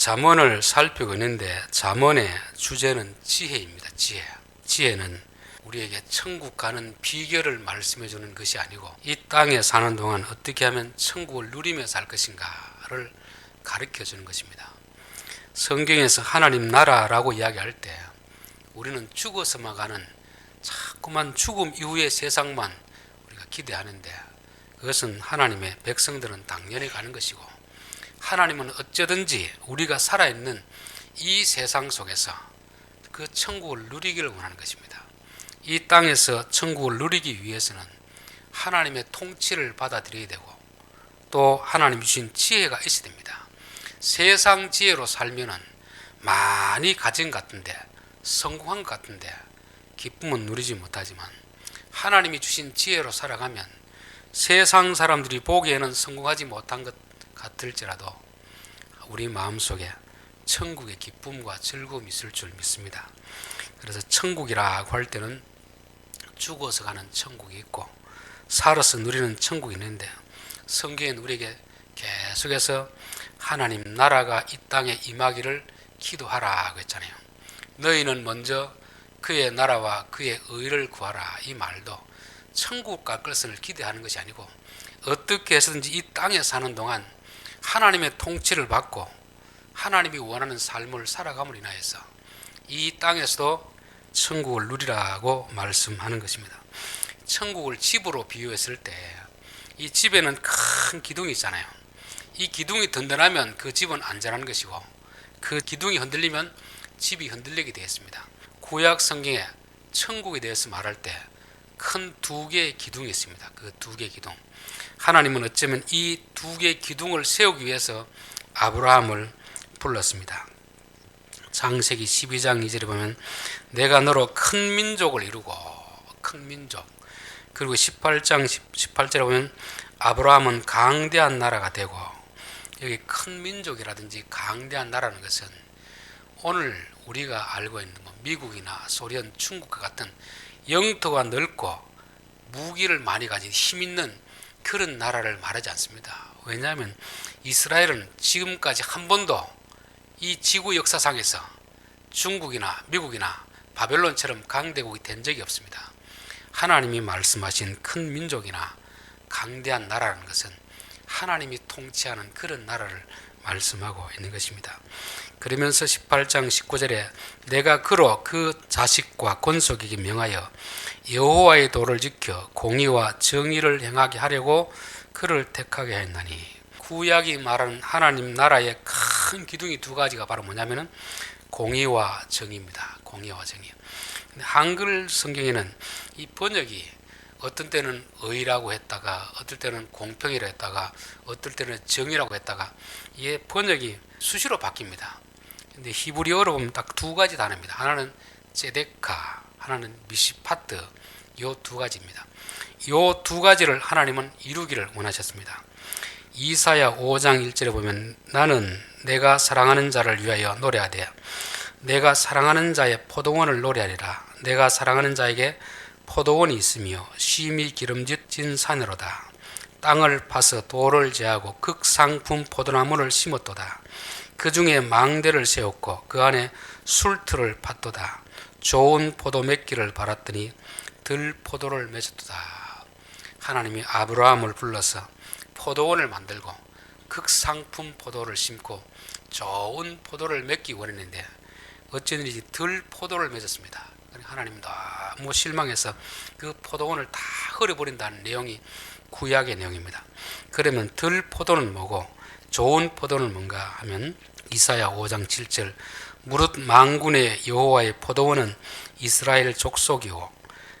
잠언을 살피고 있는데 잠언의 주제는 지혜입니다. 지혜. 지혜는 우리에게 천국 가는 비결을 말씀해 주는 것이 아니고 이 땅에 사는 동안 어떻게 하면 천국을 누리며 살 것인가를 가르쳐 주는 것입니다. 성경에서 하나님 나라라고 이야기할 때 우리는 죽어서만 가는 자꾸만 죽음 이후의 세상만 우리가 기대하는데 그것은 하나님의 백성들은 당연히 가는 것이고 하나님은 어쩌든지 우리가 살아있는 이 세상 속에서 그 천국을 누리기를 원하는 것입니다. 이 땅에서 천국을 누리기 위해서는 하나님의 통치를 받아들여야 되고 또 하나님 주신 지혜가 있어야 됩니다. 세상 지혜로 살면은 많이 가진 것 같은데 성공한 것 같은데 기쁨은 누리지 못하지만 하나님이 주신 지혜로 살아가면 세상 사람들이 보기에는 성공하지 못한 것 같을지라도 우리 마음속에 천국의 기쁨과 즐거움이 있을 줄 믿습니다. 그래서 천국이라고 할 때는 죽어서 가는 천국이 있고 살아서 누리는 천국이 있는데 성경에 우리에게 계속해서 하나님 나라가 이 땅에 임하기를 기도하라고 했잖아요. 너희는 먼저 그의 나라와 그의 의를 구하라 이 말도 천국 갈 것을 기대하는 것이 아니고 어떻게 해서든지 이 땅에 사는 동안 하나님의 통치를 받고 하나님이 원하는 삶을 살아감을 인하여서 이 땅에서도 천국을 누리라고 말씀하는 것입니다. 천국을 집으로 비유했을 때 이 집에는 큰 기둥이 있잖아요. 이 기둥이 든든하면 그 집은 안전한 것이고 그 기둥이 흔들리면 집이 흔들리게 되었습니다. 구약 성경에 천국에 대해서 말할 때 큰 두 개의 기둥이 있습니다. 그 두 개의 기둥. 하나님은 어쩌면 이 두 개의 기둥을 세우기 위해서 아브라함을 불렀습니다. 장세기 12장 2절에 보면 내가 너로 큰 민족을 이루고 큰 민족 그리고 18장 18절에 보면 아브라함은 강대한 나라가 되고 여기 큰 민족이라든지 강대한 나라는 것은 오늘 우리가 알고 있는 뭐 미국이나 소련, 중국과 같은 영토가 넓고 무기를 많이 가진 힘 있는 그런 나라를 말하지 않습니다. 왜냐하면 이스라엘은 지금까지 한 번도 이 지구 역사상에서 중국이나 미국이나 바벨론처럼 강대국이 된 적이 없습니다. 하나님이 말씀하신 큰 민족이나 강대한 나라라는 것은 하나님이 통치하는 그런 나라를 말씀하고 있는 것입니다. 그러면서 18장 19절에 내가 그로 그 자식과 권속에게 명하여 여호와의 도를 지켜 공의와 정의를 행하게 하려고 그를 택하게 했나니 구약이 말하는 하나님 나라의 큰 기둥이 두 가지가 바로 뭐냐면은 공의와 정의입니다. 공의와 정의. 한글 성경에는 이 번역이 어떤 때는 의라고 했다가 어떨 때는 공평이라고 했다가 어떨 때는 정의라고 했다가 이게 번역이 수시로 바뀝니다. 근데 히브리어로 보면 딱 두 가지 단어입니다. 하나는 제데카, 하나는 미시파트 요 두 가지입니다. 요 두 가지를 하나님은 이루기를 원하셨습니다. 이사야 5장 1절에 보면 나는 내가 사랑하는 자를 위하여 노래하되 내가 사랑하는 자의 포도원을 노래하리라 내가 사랑하는 자에게 포도원이 있으며 심히 기름진 산으로다 땅을 파서 돌을 제하고 극상품 포도나무를 심었도다 그 중에 망대를 세웠고 그 안에 술틀을 팠도다 좋은 포도 맺기를 바랐더니 들 포도를 맺었도다 하나님이 아브라함을 불러서 포도원을 만들고 극상품 포도를 심고 좋은 포도를 맺기 원했는데 어쩐 일인지 덜 포도를 맺었습니다. 하나님 너무 실망해서 그 포도원을 다 흐려버린다는 내용이 구약의 내용입니다. 그러면 덜 포도는 뭐고 좋은 포도는 뭔가 하면 이사야 5장 7절 무릇 망군의 여호와의 포도원은 이스라엘 족속이고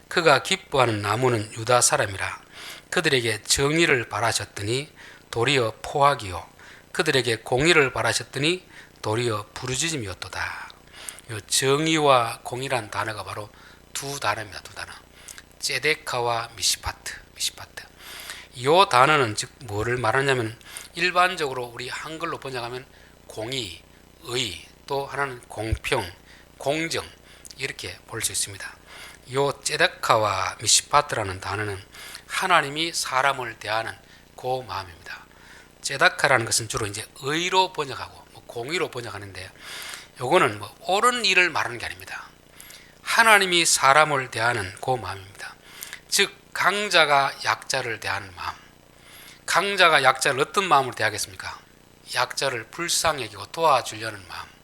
그가 기뻐하는 나무는 유다 사람이라 그들에게 정의를 바라셨더니 도리어 포악이요 그들에게 공의를 바라셨더니 도리어 부르짖음이었도다. 정의와 공의란 단어가 바로 두 단어입니다. 두 단어. 제데카와 미시파트. 미시파트. 이 단어는 즉 뭐를 말하냐면 일반적으로 우리 한글로 번역하면 공의, 의, 또 하나는 공평, 공정 이렇게 볼 수 있습니다. 이 제데카와 미시파트라는 단어는 하나님이 사람을 대하는 그 마음입니다. 제다카라는 것은 주로 이제 의로 번역하고 뭐 공의로 번역하는데 요거는 뭐 옳은 일을 말하는 게 아닙니다. 하나님이 사람을 대하는 그 마음입니다. 즉 강자가 약자를 대하는 마음. 강자가 약자를 어떤 마음으로 대하겠습니까? 약자를 불쌍히 여기고 도와주려는 마음.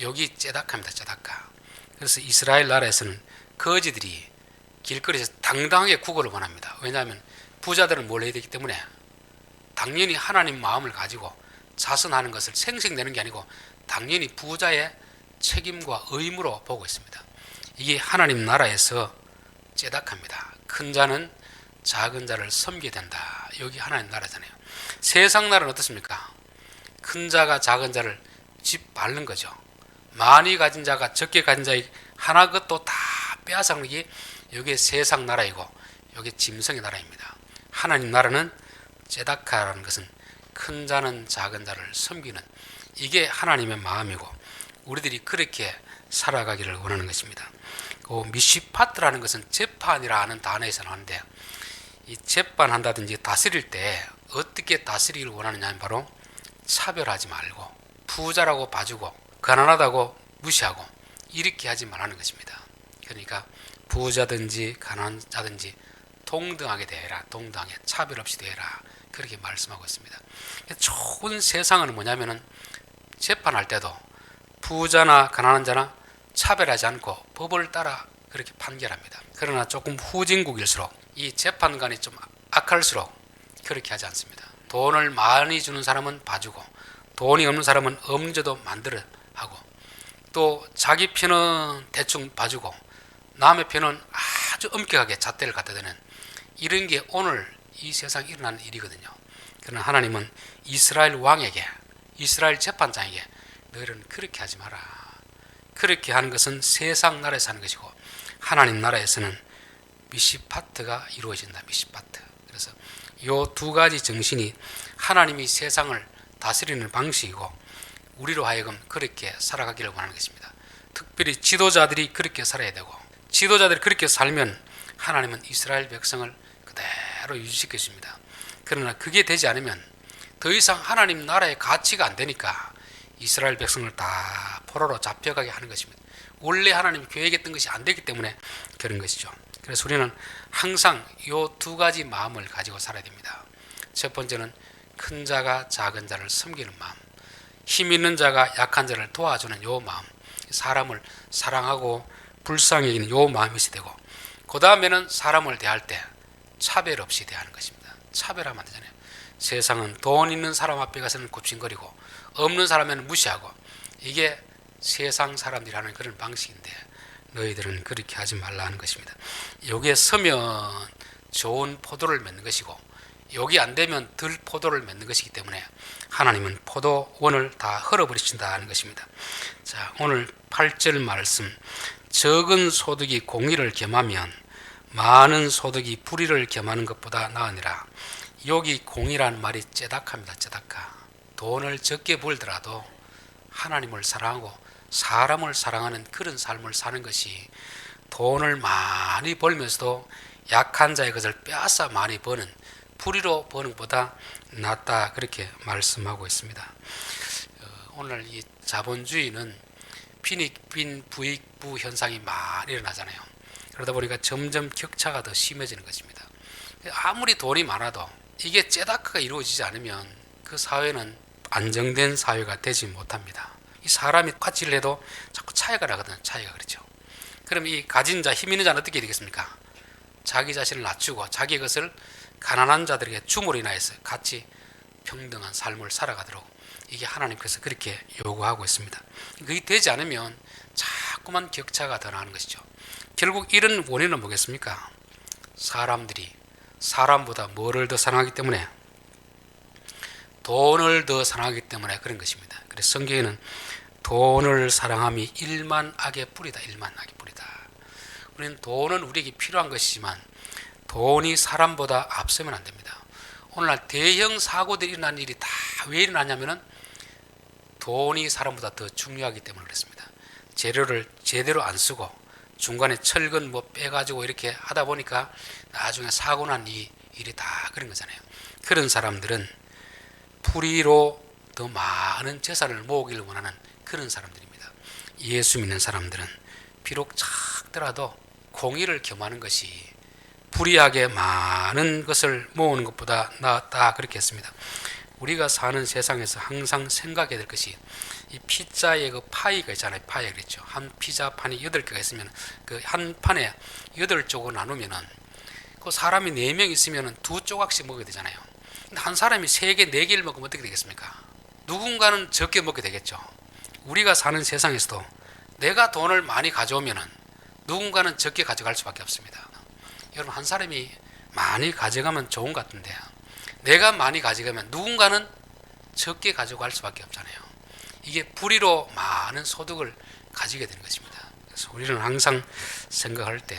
여기 째닥합니다. 째닥가. 그래서 이스라엘 나라에서는 거지들이 길거리에서 당당하게 구걸을 원합니다. 왜냐하면 부자들은 뭘 해야 되기 때문에 당연히 하나님 마음을 가지고 자선하는 것을 생색내는 게 아니고 당연히 부자의 책임과 의무로 보고 있습니다. 이게 하나님 나라에서 째닥합니다. 큰 자는 작은 자를 섬기게 된다. 여기 하나님 나라잖아요. 세상 나라는 어떻습니까? 큰 자가 작은 자를 집 밟는 거죠. 많이 가진 자가 적게 가진 자의 하나 것도 다 빼앗아가는 게 여기 세상 나라이고 여기 짐승의 나라입니다. 하나님 나라는 제다카라는 것은 큰 자는 작은 자를 섬기는 이게 하나님의 마음이고 우리들이 그렇게 살아가기를 원하는 것입니다. 그 미시파트라는 것은 재판이라는 단어에서 나오는데 이 재판한다든지 다스릴 때 어떻게 다스리기를 원하느냐 하면 바로 차별하지 말고 부자라고 봐주고 가난하다고 무시하고 이렇게 하지 말라는 것입니다. 그러니까 부자든지 가난자든지 동등하게 대해라. 동등하게 차별 없이 대해라. 그렇게 말씀하고 있습니다. 좋은 세상은 뭐냐면은 재판할 때도 부자나 가난한 자나 차별하지 않고 법을 따라 그렇게 판결합니다. 그러나 조금 후진국일수록 이 재판관이 좀 악할수록 그렇게 하지 않습니다. 돈을 많이 주는 사람은 봐주고 돈이 없는 사람은 엄저도 만들어 또 자기 편은 대충 봐주고 남의 편은 아주 엄격하게 잣대를 갖다 대는 이런 게 오늘 이 세상에 일어나는 일이거든요. 그러나 하나님은 이스라엘 왕에게 이스라엘 재판장에게 너희는 그렇게 하지 마라. 그렇게 하는 것은 세상 나라에서 하는 것이고 하나님 나라에서는 미시파트가 이루어진다. 미시파트. 그래서 요 두 가지 정신이 하나님이 세상을 다스리는 방식이고 우리로 하여금 그렇게 살아가기를 원하는 것입니다. 특별히 지도자들이 그렇게 살아야 되고 지도자들이 그렇게 살면 하나님은 이스라엘 백성을 그대로 유지시켰습니다. 그러나 그게 되지 않으면 더 이상 하나님 나라의 가치가 안 되니까 이스라엘 백성을 다 포로로 잡혀가게 하는 것입니다. 원래 하나님이 계획했던 것이 안 되기 때문에 그런 것이죠. 그래서 우리는 항상 이두 가지 마음을 가지고 살아야 됩니다. 첫 번째는 큰 자가 작은 자를 섬기는 마음, 힘 있는 자가 약한 자를 도와주는 요 마음, 사람을 사랑하고 불쌍히 여기는 요 마음이 있어야 되고, 그 다음에는 사람을 대할 때 차별 없이 대하는 것입니다. 차별하면 안 되잖아요. 세상은 돈 있는 사람 앞에 가서는 굽신거리고 없는 사람에는 무시하고 이게 세상 사람들이 하는 그런 방식인데 너희들은 그렇게 하지 말라 하는 것입니다. 여기에 서면 좋은 포도를 맺는 것이고 여기 안 되면 들 포도를 맺는 것이기 때문에 하나님은 포도원을 다 헐어버리신다 하는 것입니다. 자, 오늘 8절 말씀 적은 소득이 공의를 겸하면 많은 소득이 불의를 겸하는 것보다 나으니라. 여기 공이라는 말이 째닥합니다. 째닥가. 돈을 적게 벌더라도 하나님을 사랑하고 사람을 사랑하는 그런 삶을 사는 것이 돈을 많이 벌면서도 약한 자의 것을 빼앗아 많이 버는 불의로 버는 것보다 낫다 그렇게 말씀하고 있습니다. 어, 오늘 이 자본주의는 빈익빈 부익부 현상이 많이 일어나잖아요. 그러다 보니까 점점 격차가 더 심해지는 것입니다. 아무리 돈이 많아도 이게 째다크가 이루어지지 않으면 그 사회는 안정된 사회가 되지 못합니다. 이 사람이 가치를 해도 자꾸 차이가 나거든요. 차이가 그렇죠. 그럼 이 가진 자, 힘 있는 자는 어떻게 되겠습니까? 자기 자신을 낮추고 자기 것을 가난한 자들에게 주물이 나 해서 같이 평등한 삶을 살아가도록 이게 하나님께서 그렇게 요구하고 있습니다. 그게 되지 않으면 자꾸만 격차가 더 나는 것이죠. 결국 이런 원인은 뭐겠습니까? 사람들이 사람보다 뭐를 더 사랑하기 때문에 돈을 더 사랑하기 때문에 그런 것입니다. 그래서 성경에는 돈을 사랑함이 일만 악의 뿌리다. 일만 악의 뿌리다. 우리는 돈은 우리에게 필요한 것이지만 돈이 사람보다 앞서면 안 됩니다. 오늘날 대형 사고들이 일어난 일이 다 왜 일어나냐면은 돈이 사람보다 더 중요하기 때문에 그렇습니다. 재료를 제대로 안 쓰고 중간에 철근 뭐 빼가지고 이렇게 하다 보니까 나중에 사고 난 이 일이 다 그런 거잖아요. 그런 사람들은 불의로 더 많은 재산을 모으기를 원하는 그런 사람들입니다. 예수 믿는 사람들은 비록 작더라도 공의를 겸하는 것이 불이하게 많은 것을 모으는 것보다 낫다 그렇게 했습니다. 우리가 사는 세상에서 항상 생각해야 될 것이 이 피자의 그 파이가 있잖아요. 파이 그랬죠. 한 피자 판이 여덟 개가 있으면 그 한 판에 여덟 쪽으로 나누면은 그 사람이 네 명 있으면은 두 조각씩 먹어야 되잖아요. 근데 한 사람이 세 개, 네 개를 먹으면 어떻게 되겠습니까? 누군가는 적게 먹게 되겠죠. 우리가 사는 세상에서도 내가 돈을 많이 가져오면은 누군가는 적게 가져갈 수밖에 없습니다. 여러분 한 사람이 많이 가져가면 좋은 것 같은데 내가 많이 가져가면 누군가는 적게 가져갈 수밖에 없잖아요. 이게 불의로 많은 소득을 가지게 되는 것입니다. 그래서 우리는 항상 생각할 때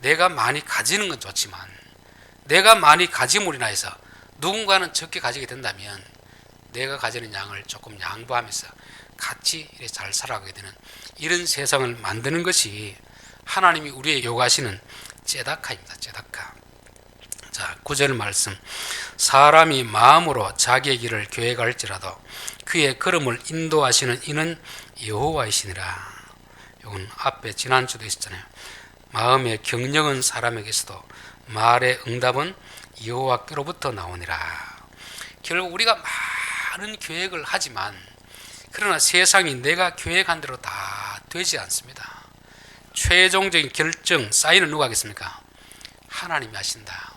내가 많이 가지는 건 좋지만 내가 많이 가짐으로 인해서 누군가는 적게 가지게 된다면 내가 가지는 양을 조금 양보하면서 같이 잘 살아가게 되는 이런 세상을 만드는 것이 하나님이 우리에게 요구하시는 제다카입니다. 제다카. 자, 구절 말씀. 사람이 마음으로 자기의 길을 계획할지라도 그의 걸음을 인도하시는 이는 여호와이시니라. 이건 앞에 지난주도 있었잖아요. 마음의 경영은 사람에게서도 말의 응답은 여호와께로부터 나오니라. 결국 우리가 많은 계획을 하지만 그러나 세상이 내가 계획한 대로 다 되지 않습니다. 최종적인 결정 사인은 누가 하겠습니까? 하나님이 하신다.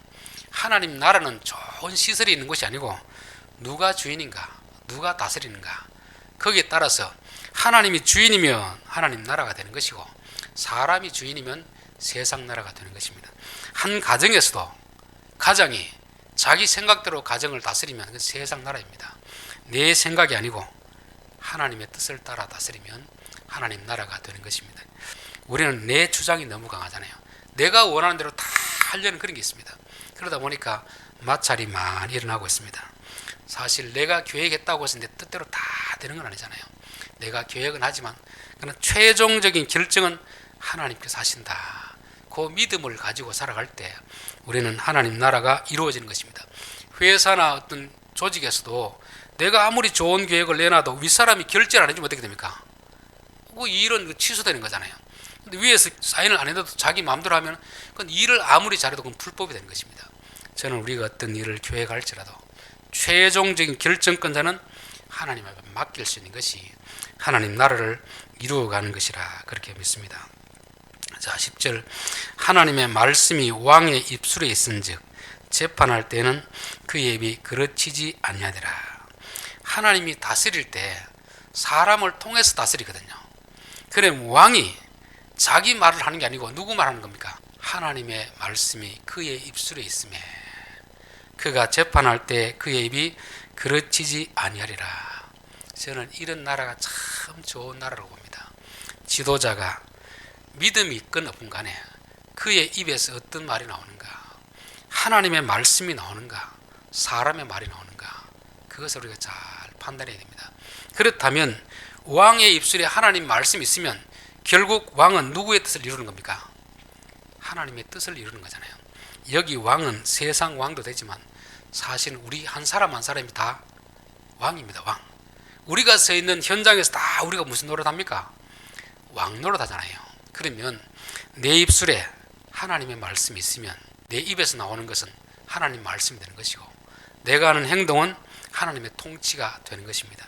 하나님 나라는 좋은 시설이 있는 것이 아니고 누가 주인인가, 누가 다스리는가 거기에 따라서 하나님이 주인이면 하나님 나라가 되는 것이고 사람이 주인이면 세상 나라가 되는 것입니다. 한 가정에서도 가장이 자기 생각대로 가정을 다스리면 그 세상 나라입니다. 내 생각이 아니고 하나님의 뜻을 따라 다스리면 하나님 나라가 되는 것입니다. 우리는 내 주장이 너무 강하잖아요. 내가 원하는 대로 다 하려는 그런 게 있습니다. 그러다 보니까 마찰이 많이 일어나고 있습니다. 사실 내가 계획했다고 해서 내 뜻대로 다 되는 건 아니잖아요. 내가 계획은 하지만 그러나 최종적인 결정은 하나님께서 하신다. 그 믿음을 가지고 살아갈 때 우리는 하나님 나라가 이루어지는 것입니다. 회사나 어떤 조직에서도 내가 아무리 좋은 계획을 내놔도 윗사람이 결제를 안 해주면 어떻게 됩니까? 그 일은 취소되는 거잖아요. 근데 위에서 사인을 안 해도 자기 마음대로 하면 그건 일을 아무리 잘해도 그건 불법이 되는 것입니다. 저는 우리가 어떤 일을 계획할지라도 최종적인 결정권자는 하나님 앞에 맡길 수 있는 것이 하나님 나라를 이루어가는 것이라 그렇게 믿습니다. 자, 10절 하나님의 말씀이 왕의 입술에 있은즉 재판할 때는 그의 입이 그르치지 아니하리라. 하나님이 다스릴 때 사람을 통해서 다스리거든요. 그래 왕이 자기 말을 하는 게 아니고 누구 말하는 겁니까? 하나님의 말씀이 그의 입술에 있음에 그가 재판할 때 그의 입이 그르치지 아니하리라. 저는 이런 나라가 참 좋은 나라라고 봅니다. 지도자가 믿음이 있건 없건 간에 그의 입에서 어떤 말이 나오는가? 하나님의 말씀이 나오는가? 사람의 말이 나오는가? 그것을 우리가 잘 판단해야 됩니다. 그렇다면 왕의 입술에 하나님 말씀이 있으면 결국 왕은 누구의 뜻을 이루는 겁니까? 하나님의 뜻을 이루는 거잖아요. 여기 왕은 세상 왕도 되지만 사실 우리 한 사람 한 사람이 다 왕입니다. 왕. 우리가 서 있는 현장에서 다 우리가 무슨 노릇 합니까? 왕 노릇 하잖아요. 그러면 내 입술에 하나님의 말씀이 있으면 내 입에서 나오는 것은 하나님 말씀이 되는 것이고 내가 하는 행동은 하나님의 통치가 되는 것입니다.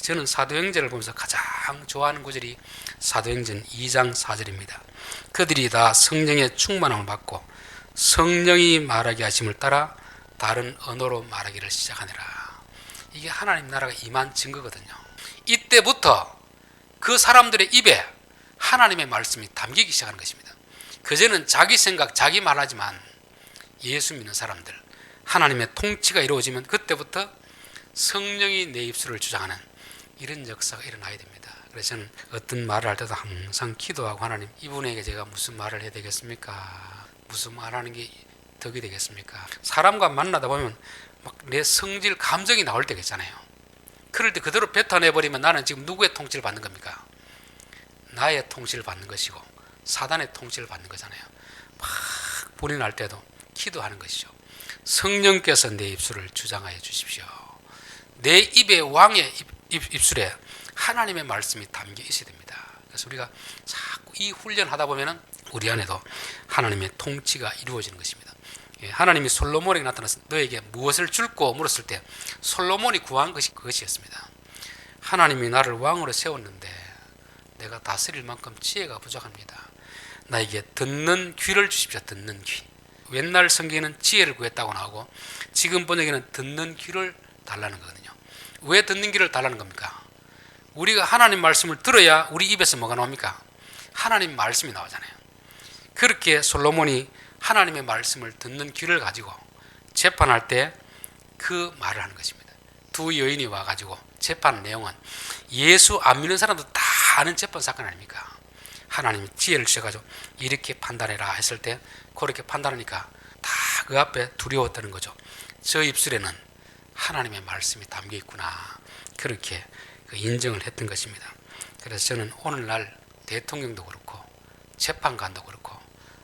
저는 사도행전을 보면서 가장 좋아하는 구절이 사도행전 2장 4절입니다. 그들이 다 성령의 충만함을 받고 성령이 말하게 하심을 따라 다른 언어로 말하기를 시작하니라. 이게 하나님 나라가 임한 증거거든요. 이때부터 그 사람들의 입에 하나님의 말씀이 담기기 시작하는 것입니다. 그제는 자기 생각, 자기 말하지만 예수 믿는 사람들, 하나님의 통치가 이루어지면 그때부터 성령이 내 입술을 주장하는 이런 역사가 일어나야 됩니다. 그래서 저는 어떤 말을 할 때도 항상 기도하고 하나님 이분에게 제가 무슨 말을 해야 되겠습니까? 무슨 말하는 게 덕이 되겠습니까? 사람과 만나다 보면 막 내 성질 감정이 나올 때가 있잖아요. 그럴 때 그대로 뱉어내 버리면 나는 지금 누구의 통치를 받는 겁니까? 나의 통치를 받는 것이고 사단의 통치를 받는 거잖아요. 막 불이 날 때도 기도하는 것이죠. 성령께서 내 입술을 주장하여 주십시오. 내 입에 왕의 입, 입, 입술에 하나님의 말씀이 담겨 있어야 됩니다. 그래서 우리가 자꾸 이 훈련하다 보면은 우리 안에도 하나님의 통치가 이루어지는 것입니다. 예, 하나님이 솔로몬에게 나타나서 너에게 무엇을 줄고 물었을 때 솔로몬이 구한 것이 그것이었습니다. 하나님이 나를 왕으로 세웠는데 내가 다스릴 만큼 지혜가 부족합니다. 나에게 듣는 귀를 주십시오. 듣는 귀. 옛날 성경에는 지혜를 구했다고 나오고 지금 번역에는 듣는 귀를 달라는 거거든요. 왜 듣는 귀를 달라는 겁니까? 우리가 하나님 말씀을 들어야 우리 입에서 뭐가 나옵니까? 하나님 말씀이 나오잖아요. 그렇게 솔로몬이 하나님의 말씀을 듣는 귀를 가지고 재판할 때 그 말을 하는 것입니다. 두 여인이 와가지고 재판 내용은 예수 안 믿는 사람도 다 아는 재판 사건 아닙니까? 하나님이 지혜를 주셔가지고 이렇게 판단해라 했을 때 그렇게 판단하니까 다 그 앞에 두려웠다는 거죠. 저 입술에는 하나님의 말씀이 담겨 있구나. 그렇게 그 인정을 했던 것입니다. 그래서 저는 오늘날 대통령도 그렇고 재판관도 그렇고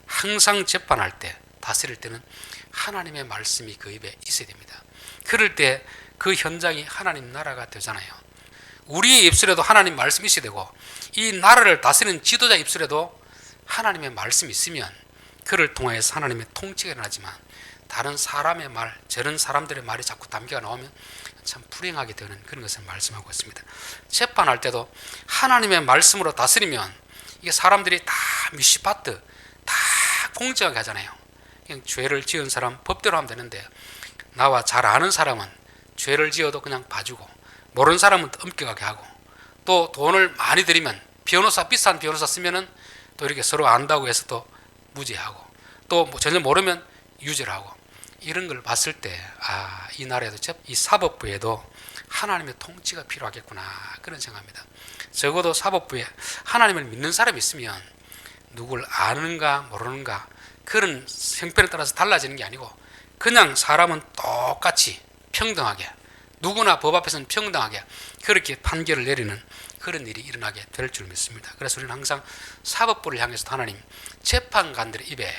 항상 재판할 때 다스릴 때는 하나님의 말씀이 그 입에 있어야 됩니다. 그럴 때 그 현장이 하나님 나라가 되잖아요. 우리의 입술에도 하나님 말씀이 있어야 되고 이 나라를 다스리는 지도자 입술에도 하나님의 말씀이 있으면 그를 통해서 하나님의 통치가 일어나지만 다른 사람의 말, 저런 사람들의 말이 자꾸 담겨 나오면 참 불행하게 되는 그런 것을 말씀하고 있습니다. 재판할 때도 하나님의 말씀으로 다스리면 이게 사람들이 다 미시파트 다 공정하게 하잖아요. 그냥 죄를 지은 사람 법대로 하면 되는데 나와 잘 아는 사람은 죄를 지어도 그냥 봐주고 모르는 사람은 엄격하게 하고 또 돈을 많이 들이면 변호사 비싼 변호사 쓰면은 또 이렇게 서로 안다고 해서 또 무죄하고 또뭐 전혀 모르면 유죄를 하고 이런 걸 봤을 때 아 이 나라에도 이 사법부에도 하나님의 통치가 필요하겠구나 그런 생각합니다. 적어도 사법부에 하나님을 믿는 사람이 있으면 누굴 아는가 모르는가 그런 형편에 따라서 달라지는 게 아니고 그냥 사람은 똑같이 평등하게 누구나 법 앞에서는 평등하게 그렇게 판결을 내리는 그런 일이 일어나게 될 줄 믿습니다. 그래서 우리는 항상 사법부를 향해서 하나님 재판관들의 입에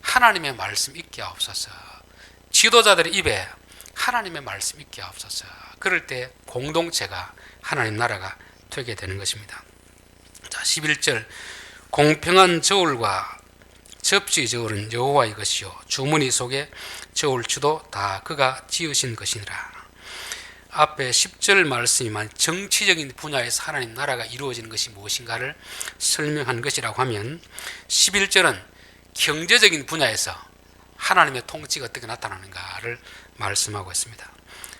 하나님의 말씀 있게 하옵소서. 지도자들의 입에 하나님의 말씀 있게 하옵소서. 그럴 때 공동체가 하나님 나라가 되게 되는 것입니다. 자, 11절 공평한 저울과 접시 저울은 여호와의 것이요 주머니 속에 저울추도 다 그가 지으신 것이니라. 앞에 10절 말씀이만 정치적인 분야에서 하나님 나라가 이루어지는 것이 무엇인가를 설명한 것이라고 하면 11절은 경제적인 분야에서 하나님의 통치가 어떻게 나타나는가를 말씀하고 있습니다.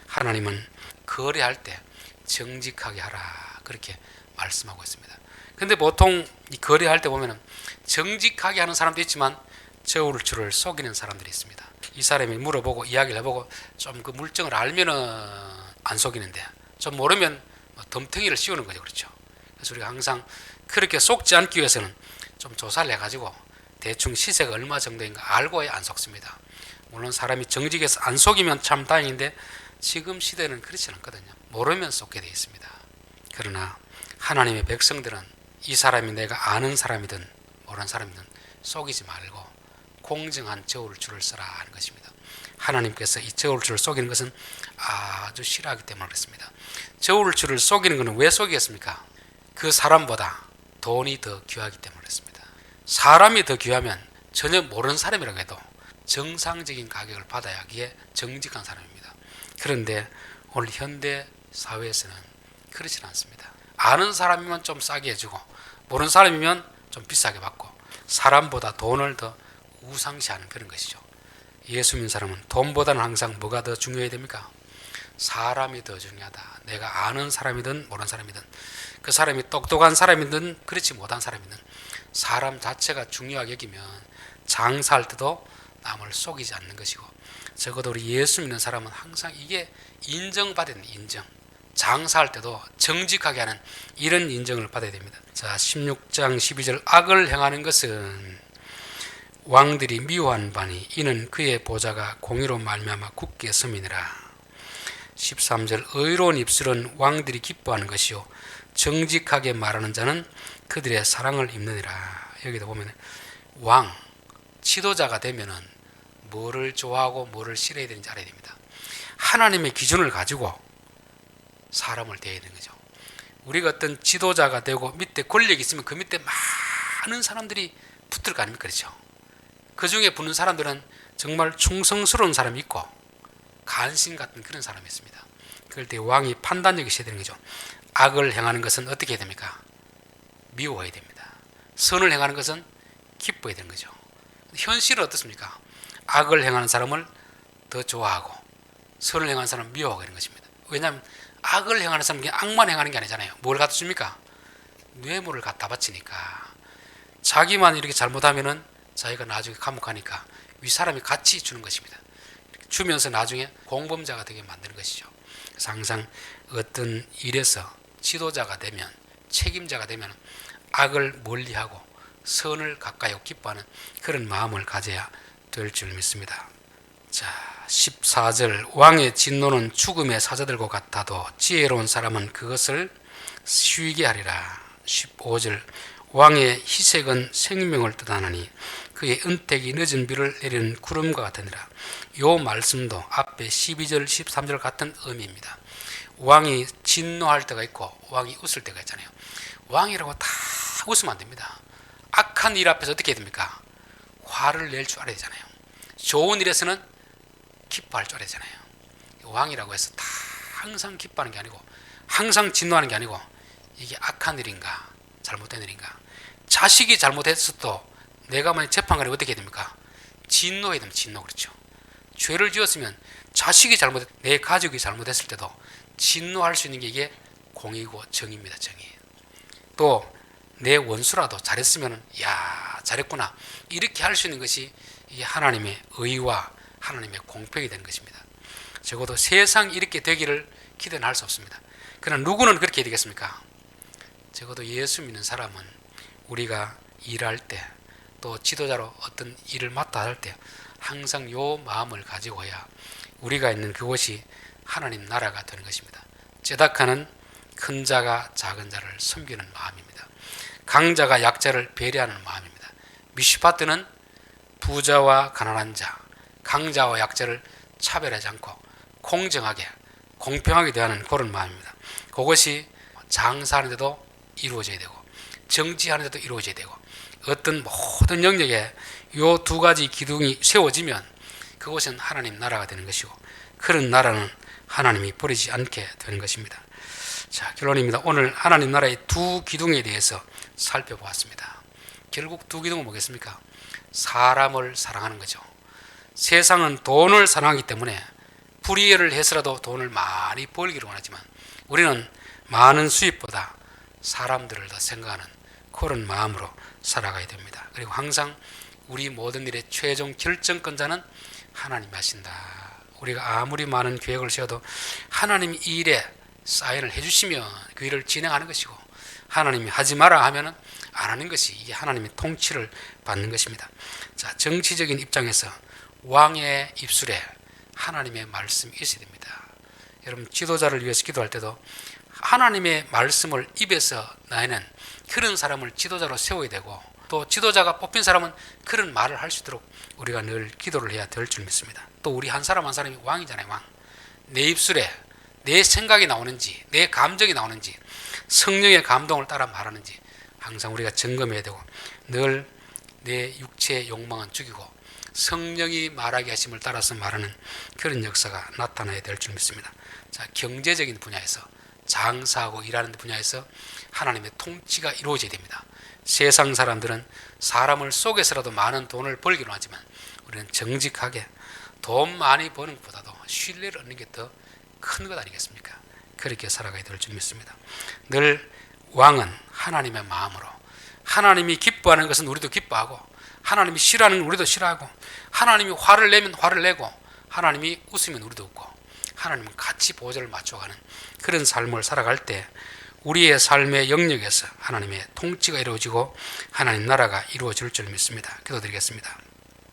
하나님은 거래할 때 정직하게 하라 그렇게 말씀하고 있습니다. 근데 보통 이 거래할 때 보면은 정직하게 하는 사람도 있지만 저울추를 속이는 사람들이 있습니다. 이 사람이 물어보고 이야기를 해보고 좀 그 물정을 알면은 안 속이는데 좀 모르면 뭐 덤탱이를 씌우는 거죠, 그렇죠? 그래서 우리가 항상 그렇게 속지 않기 위해서는 좀 조사를 해가지고 대충 시세가 얼마 정도인가 알고야 안 속습니다. 물론 사람이 정직해서 안 속이면 참 다행인데 지금 시대는 그렇지 않거든요. 모르면 속게 되어 있습니다. 그러나 하나님의 백성들은 이 사람이 내가 아는 사람이든 모르는 사람이든 속이지 말고 공정한 저울줄을 써라 하는 것입니다. 하나님께서 이 저울줄을 속이는 것은 아주 싫어하기 때문에 그렇습니다. 저울줄을 속이는 것은 왜 속이겠습니까? 그 사람보다 돈이 더 귀하기 때문에 그렇습니다. 사람이 더 귀하면 전혀 모르는 사람이라고 해도 정상적인 가격을 받아야 하기에 정직한 사람입니다. 그런데 오늘 현대 사회에서는 그렇지 않습니다. 아는 사람이면 좀 싸게 해주고 모르는 사람이면 좀 비싸게 받고 사람보다 돈을 더 우상시하는 그런 것이죠. 예수 믿는 사람은 돈보다는 항상 뭐가 더 중요해야 됩니까? 사람이 더 중요하다. 내가 아는 사람이든 모르는 사람이든 그 사람이 똑똑한 사람이든 그렇지 못한 사람이든 사람 자체가 중요하게 여기면 장사할 때도 남을 속이지 않는 것이고 적어도 우리 예수 믿는 사람은 항상 이게 인정받는 인정. 장사할 때도 정직하게 하는 이런 인정을 받아야 됩니다. 자, 16장 12절 악을 행하는 것은 왕들이 미워한 바니 이는 그의 보좌가 공의로 말미암아 굳게 섬이니라. 13절 의로운 입술은 왕들이 기뻐하는 것이요 정직하게 말하는 자는 그들의 사랑을 입느니라. 여기도 보면 왕 지도자가 되면은 뭐를 좋아하고 뭐를 싫어해야 되는지 알아야 됩니다. 하나님의 기준을 가지고 사람을 대해야 되는 거죠. 우리가 어떤 지도자가 되고 밑에 권력이 있으면 그 밑에 많은 사람들이 붙을 거 아닙니까? 그렇죠? 그 중에 붙는 사람들은 정말 충성스러운 사람이 있고 간신 같은 그런 사람이 있습니다. 그럴 때 왕이 판단력이 있어야 되는 거죠. 악을 행하는 것은 어떻게 해야 됩니까? 미워해야 됩니다. 선을 행하는 것은 기뻐해야 되는 거죠. 현실은 어떻습니까? 악을 행하는 사람을 더 좋아하고 선을 행하는 사람을 미워하고 이런 것입니다. 왜냐하면 악을 행하는 사람은 악만 행하는 게 아니잖아요. 뭘 갖다 줍니까? 뇌물을 갖다 바치니까 자기만 이렇게 잘못하면은 자기가 나중에 감옥 가니까 위 사람이 같이 주는 것입니다. 주면서 나중에 공범자가 되게 만드는 것이죠. 그래서 항상 어떤 일에서 지도자가 되면 책임자가 되면 악을 멀리하고 선을 가까이 기뻐하는 그런 마음을 가져야 될 줄 믿습니다. 자, 14절 왕의 진노는 죽음의 사자들과 같아도 지혜로운 사람은 그것을 쉬게 하리라. 15절 왕의 희색은 생명을 뜻하나니 그의 은택이 늦은 비를 내리는 구름과 같으니라. 요 말씀도 앞에 12절, 13절 같은 의미입니다. 왕이 진노할 때가 있고 왕이 웃을 때가 있잖아요. 왕이라고 다 웃으면 안 됩니다. 악한 일 앞에서 어떻게 해야 됩니까? 화를 낼 줄 알아야 되잖아요. 좋은 일에서는 기뻐할 줄 알아야 되잖아요. 왕이라고 해서 다 항상 기뻐하는 게 아니고 항상 진노하는 게 아니고 이게 악한 일인가 잘못된 일인가 자식이 잘못했어도 내가 만약 재판관이 어떻게 됩니까? 진노해야 됩니다. 진노 그렇죠. 죄를 지었으면 자식이 잘못, 내 가족이 잘못했을 때도 진노할 수 있는 게 이게 공이고 정입니다. 정의. 또 내 원수라도 잘했으면 야 잘했구나 이렇게 할 수 있는 것이 이 하나님의 의와 하나님의 공평이 되는 것입니다. 적어도 세상 이렇게 되기를 기대는 할 수 없습니다. 그러나 누구는 그렇게 되겠습니까? 적어도 예수 믿는 사람은 우리가 일할 때 또 지도자로 어떤 일을 맡아 할 때 항상 요 마음을 가지고 해야 우리가 있는 그곳이 하나님 나라가 되는 것입니다. 제다카는 큰 자가 작은 자를 섬기는 마음입니다. 강자가 약자를 배려하는 마음입니다. 미슈파트는 부자와 가난한 자, 강자와 약자를 차별하지 않고 공정하게, 공평하게 대하는 그런 마음입니다. 그것이 장사하는데도 이루어져야 되고, 정치하는데도 이루어져야 되고, 어떤 모든 영역에 요 두 가지 기둥이 세워지면 그것은 하나님 나라가 되는 것이고, 그런 나라는 하나님이 버리지 않게 되는 것입니다. 자, 결론입니다. 오늘 하나님 나라의 두 기둥에 대해서 살펴보았습니다. 결국 두 기둥은 뭐겠습니까? 사람을 사랑하는 거죠. 세상은 돈을 사랑하기 때문에 불이해를 해서라도 돈을 많이 벌기를 원하지만 우리는 많은 수입보다 사람들을 더 생각하는 그런 마음으로 살아가야 됩니다. 그리고 항상 우리 모든 일의 최종 결정권자는 하나님이 하신다. 우리가 아무리 많은 계획을 세워도 하나님이 이 일에 사인을 해주시면 그 일을 진행하는 것이고 하나님이 하지 마라 하면은 안 하는 것이 이게 하나님의 통치를 받는 것입니다. 자, 정치적인 입장에서 왕의 입술에 하나님의 말씀이 있어야 됩니다. 여러분 지도자를 위해서 기도할 때도 하나님의 말씀을 입에서 나는 그런 사람을 지도자로 세워야 되고 또 지도자가 뽑힌 사람은 그런 말을 할 수 있도록 우리가 늘 기도를 해야 될 줄 믿습니다. 또 우리 한 사람 한 사람이 왕이잖아요, 왕. 내 입술에 내 생각이 나오는지, 내 감정이 나오는지, 성령의 감동을 따라 말하는지 항상 우리가 점검해야 되고 늘 내 육체의 욕망은 죽이고 성령이 말하게 하심을 따라서 말하는 그런 역사가 나타나야 될 줄 믿습니다. 자, 경제적인 분야에서 장사하고 일하는 분야에서 하나님의 통치가 이루어져야 됩니다. 세상 사람들은 사람을 속에서라도 많은 돈을 벌기로 하지만 우리는 정직하게 돈 많이 버는 것보다도 신뢰를 얻는 게 더 큰 것 아니겠습니까? 그렇게 살아가야 될 줄 믿습니다. 늘 왕은 하나님의 마음으로 하나님이 기뻐하는 것은 우리도 기뻐하고 하나님이 싫어하는 건 우리도 싫어하고 하나님이 화를 내면 화를 내고 하나님이 웃으면 우리도 웃고 하나님은 같이 보조를 맞춰가는 그런 삶을 살아갈 때 우리의 삶의 영역에서 하나님의 통치가 이루어지고 하나님 나라가 이루어질 줄 믿습니다. 기도드리겠습니다.